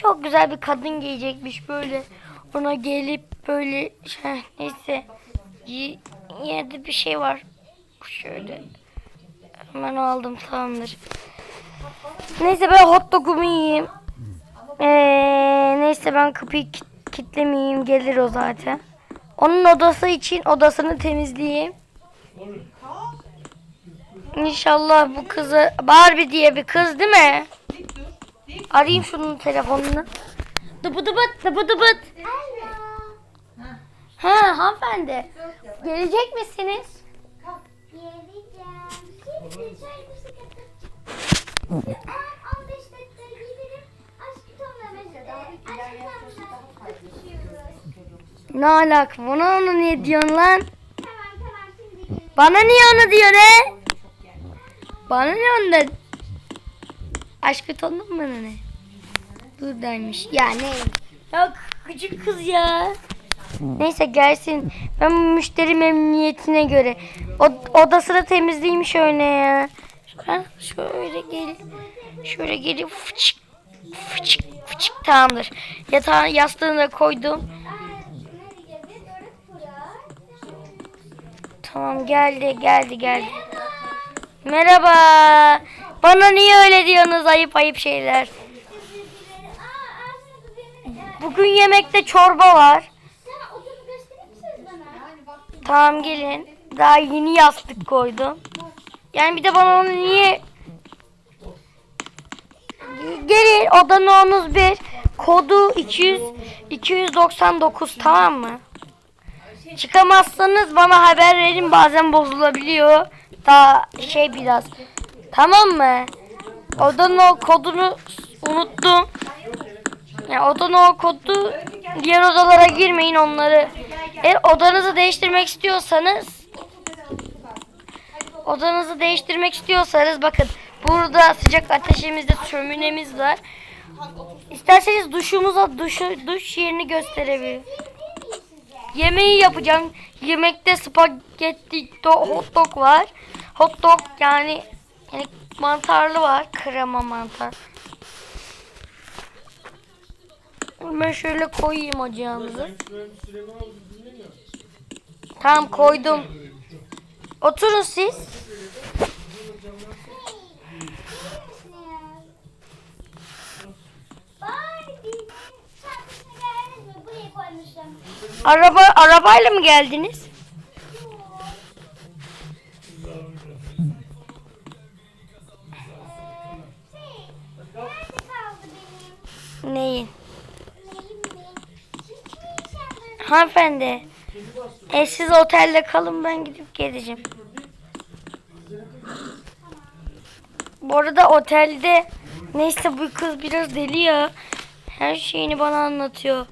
Çok güzel bir kadın giyecekmiş böyle. Ona gelip böyle şey, neyse y- yerde bir şey var. Şöyle hemen aldım tamamdır. Neyse ben hot dogumu yiyeyim. Ee, neyse ben kapıyı kit- kitlemeyeyim gelir o zaten. Onun odası için odasını temizleyeyim. İnşallah bu kızı Barbie diye bir kız değil mi? Arayayım şunun telefonunu. Dıbı dıbıt dıbı dıbıt. Ha hanımefendi. Gelecek misiniz? Geleceğim. Şimdi çay mısın Aa, 15 dakika giderim. Aşkı Tom'la mesela. Aşkı Tom'la öpüşüyoruz. Ne alaka? Bana onu niye diyorsun lan? Bana niye onu diyor ne? Bana ne ondan? Tonlu mu bana ne? Buradaymış. Ya ne? Ya küçük kız ya. Neyse gelsin. Ben müşteri memnuniyetine göre. O, odasını temizleyeyim şöyle ya. Şöyle gel. Şöyle gelip fıçık fıçık fıçık tamamdır. Yatağın yastığını da koydum. Tamam geldi geldi geldi. Merhaba. Bana niye öyle diyorsunuz ayıp ayıp şeyler. Bugün yemekte çorba var. Tamam gelin. Daha yeni yastık koydum. Yani bir de bana onu niye... Gelin odanın 31 kodu 200 299 tamam mı? Çıkamazsanız bana haber verin bazen bozulabiliyor. Daha şey biraz. Tamam mı? Odanın o kodunu unuttum. Yani odanın o kodu diğer odalara girmeyin onları. Eğer odanızı değiştirmek istiyorsanız odanızı değiştirmek istiyorsanız bakın burada sıcak ateşimizde şöminemiz var. İsterseniz duşumuza duş, duş yerini gösterebilirim. Yemeği yapacağım. Yemekte spagetti hot dog var. Hot dog yani, yani mantarlı var. Krema mantar. Ben şöyle koyayım ocağımızı. Tamam koydum. Oturun siz. Koymuştum. Araba arabayla mı geldiniz? Hanımefendi. E siz otelde kalın ben gidip geleceğim. Bu arada otelde neyse bu kız biraz deli ya. Her şeyini bana anlatıyor.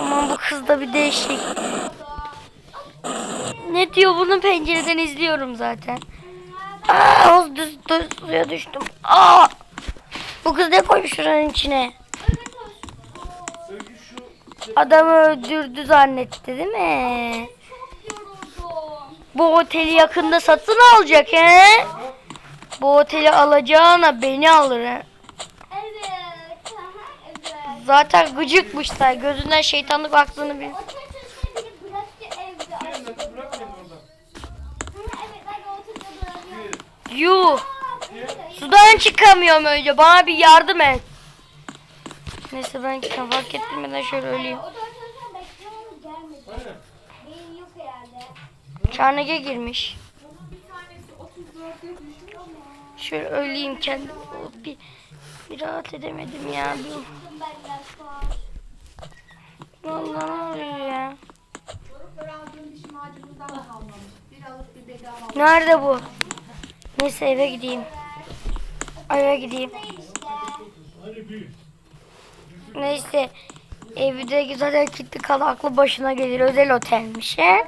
Aman bu kız da bir değişik. Ne diyor bunu pencereden izliyorum zaten. Aa, az düz, düz suya düştüm. Aa! Bu kız ne koymuş şuranın içine? Adamı öldürdü zannetti değil mi? Bu oteli yakında satın alacak he? Bu oteli alacağına beni alır he. Zaten gıcıkmış da gözünden şeytanlık aklını bil. Yuh! Sudan çıkamıyorum önce. Bana bir yardım et. Neyse ben fark ettirmeden şöyle öleyim. Karnege girmiş. Bir tanesi 34'e düşmüş ama. Şöyle öleyim kendim. Bir, bir rahat edemedim ya. Bir, vallahi ne oluyor ya? Nerede bu? Neyse eve gideyim. Eve gideyim. Neyse. Evde zaten kilitli kal aklı başına gelir. Özel otelmiş he.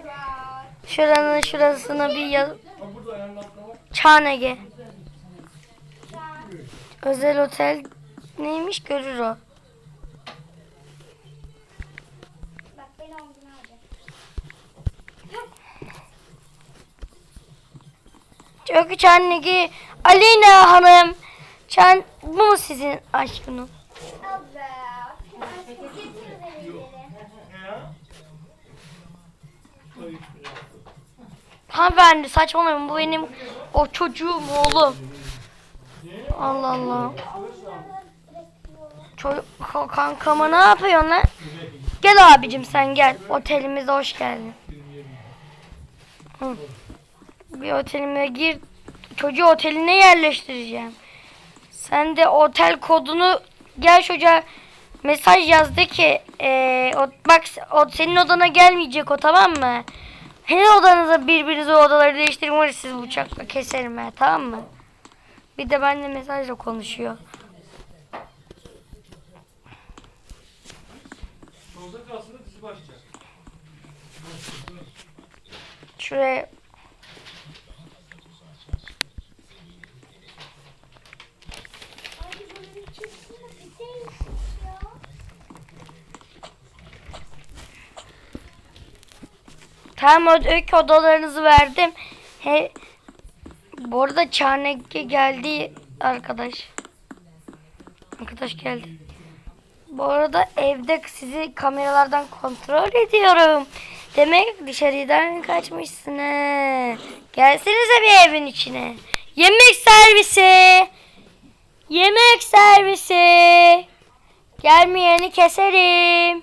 Şuranın şurasına bir yaz... Çanege. Özel otel neymiş görür o. Çok Çannegi Aleyna Hanım. Çan bu mu sizin aşkınız? Hanımefendi saçmalamayın bu benim o çocuğum oğlum. Allah Allah. Çocuk ka- kankama ne yapıyorsun lan? Gel abicim sen gel. Otelimize hoş geldin. Hı. Bir otelime gir. Çocuğu oteline yerleştireceğim. Sen de otel kodunu gel çocuğa mesaj yaz de ki eee, o, bak o senin odana gelmeyecek o tamam mı? Her odanıza birbirinize odaları değiştirin var ya sizi bıçakla keserim ha tamam mı? Bir de benimle mesajla konuşuyor. Şuraya Ay bunun içerisinde bir değişik ya. Öykü odalarınızı verdim. He, bu arada Çarnek'e geldi arkadaş. Arkadaş geldi. Bu arada evde sizi kameralardan kontrol ediyorum. Demek dışarıdan kaçmışsın he. Gelsenize bir evin içine. Yemek servisi. Yemek servisi. Gelmeyeni keserim.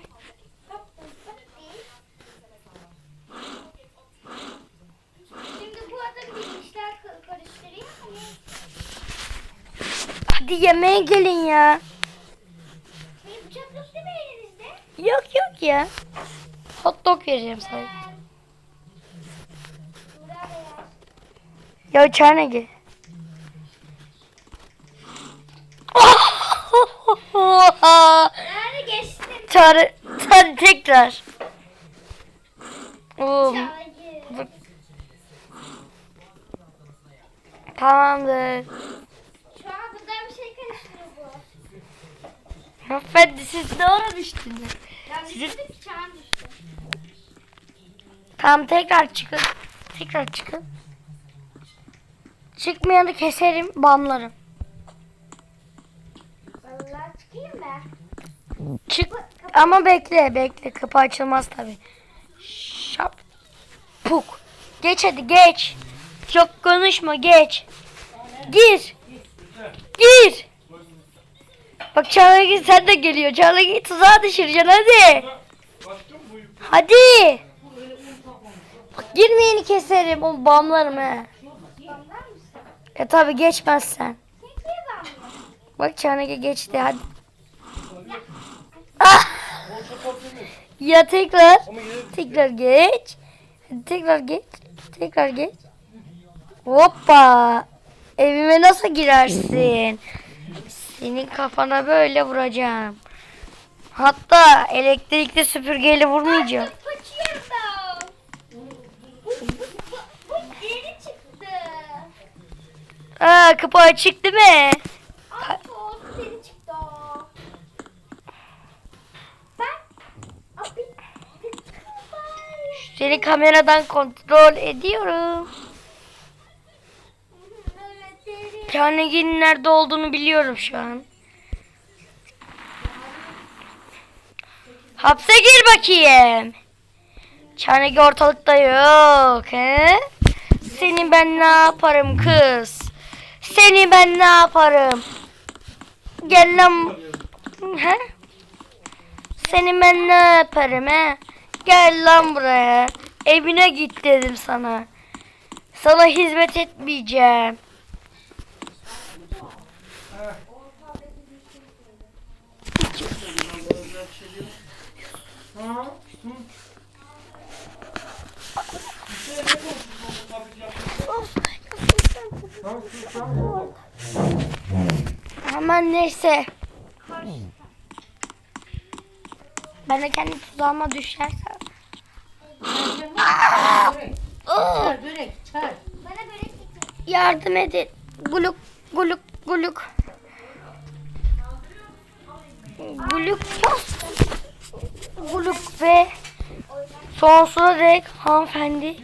Şimdi bu arada bir işler ka- karıştırayım mı? Hadi yemeğe gelin ya. Benim bıçak yok değil mi elinizde? Yok yok ya. Hot dog vereceğim sana. Buraya. Ya Çarnegi. Nerede geçtin? Çağrı, hadi tekrar. Çağrı. tamamdır. Şu an burada bir şey karıştırıyor bu. Hanımefendi siz ne ara düştünüz? Ben Sizin- düştüm ki Çağan düştü. Tamam tekrar çıkın. Tekrar çıkın. Çıkmayanı keserim, bamlarım. Vallahi çıkayım ben. Çık ama bekle bekle kapı açılmaz tabi. Şap. Puk. Geç hadi geç. Çok konuşma geç. Gir. Gir. Bak Çağla git sen de geliyor. Çağla git tuzağa düşüreceksin hadi. Hadi. Bak girmeyeni keserim. O bamlarım he. E tabi geçmezsen. Bak Çağla geçti hadi. Ah. Ya tekrar. Tekrar geç. Tekrar geç. Tekrar geç. Hoppa. Evime nasıl girersin? Senin kafana böyle vuracağım. Hatta elektrikli süpürgeyle vurmayacağım. Aa, kapı açık değil mi? Seni kameradan kontrol ediyorum. Carnegie'nin nerede olduğunu biliyorum şu an. Hapse gir bakayım. Carnegie ortalıkta yok. He? Seni ben ne yaparım kız? Seni ben ne yaparım? Gel lan. He? Seni ben ne yaparım he? Gel lan buraya. Evine git dedim sana. Sana hizmet etmeyeceğim. Ha? Hı. Bir şey ne konuşuyorsun bu tablet yaptın? Ha? Sus lan. Aman neyse. Ben de kendi tuzağıma düşersem. Yardım edin. Guluk guluk guluk. Guluk yok. Guluk ve sonsuza dek hanımefendi